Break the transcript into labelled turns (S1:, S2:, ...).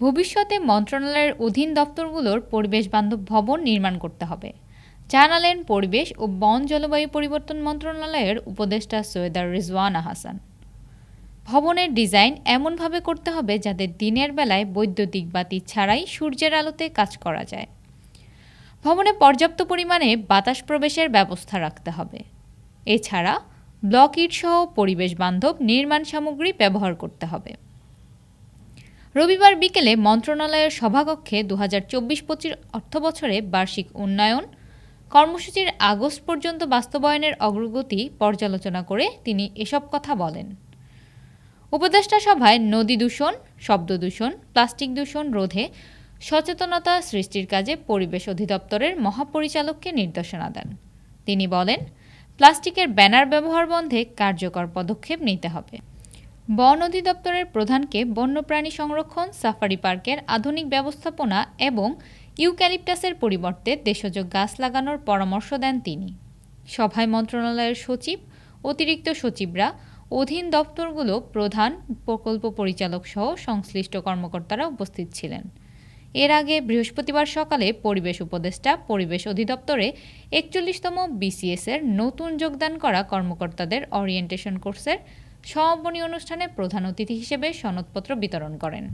S1: ভবিষ্যতে মন্ত্রণালয়ের অধীন দপ্তরগুলোর পরিবেশ বান্ধব ভবন নির্মাণ করতে হবে। জানালেন পরিবেশ ও বন জলবায়ু পরিবর্তন মন্ত্রণালয়ের উপদেষ্টা সৈয়দার রিজওয়ানা হাসান। ভবনের ডিজাইন এমনভাবে করতে হবে যাতে দিনের বেলায় বৈদ্যুতিক বাতি ছাড়াই সূর্যের আলোতে কাজ করা যায়। ভবনে পর্যাপ্ত পরিমাণে বাতাস প্রবেশের ব্যবস্থা রাখতে হবে। এছাড়া ব্লক ইট সহ পরিবেশ বান্ধব নির্মাণ সামগ্রী ব্যবহার করতে হবে। রবিবার বিকেলে মন্ত্রণালয়ের সভাকক্ষে দু হাজার চব্বিশ পঁচিশ অর্থবছরে বার্ষিক উন্নয়ন কর্মসূচির আগস্ট পর্যন্ত বাস্তবায়নের অগ্রগতি পর্যালোচনা করে তিনি এসব কথা বলেন। উপদেষ্টা সভায় নদী দূষণ, শব্দ দূষণ, প্লাস্টিক দূষণ রোধে সচেতনতা সৃষ্টির কাজে পরিবেশ অধিদপ্তরের মহাপরিচালককে নির্দেশনা দেন। তিনি বলেন, প্লাস্টিকের ব্যানার ব্যবহার বন্ধে কার্যকর পদক্ষেপ নিতে হবে। বন অধিদপ্তরের প্রধানকে বন্যপ্রাণী সংরক্ষণ, সাফারি পার্কের আধুনিক ব্যবস্থাপনা এবং ইউক্যালিপটাসের পরিবর্তে দেশজ গাছ লাগানোর পরামর্শ দেন তিনি। সভায় মন্ত্রণালয়ের সচিব, অতিরিক্ত সচিবরা, অধীন দপ্তরগুলো প্রধান, প্রকল্প পরিচালক সহ সংশ্লিষ্ট কর্মকর্তারা উপস্থিত ছিলেন। এর আগে বৃহস্পতিবার সকালে পরিবেশ উপদেষ্টা, পরিবেশ অধিদপ্তরে একচল্লিশতম বিসিএস এর নতুন যোগদান করা কর্মকর্তাদের অরিয়েন্টেশন কোর্সের সমাপনী অনুষ্ঠানে প্রধান অতিথি হিসেবে সনদপত্র বিতরণ করেন।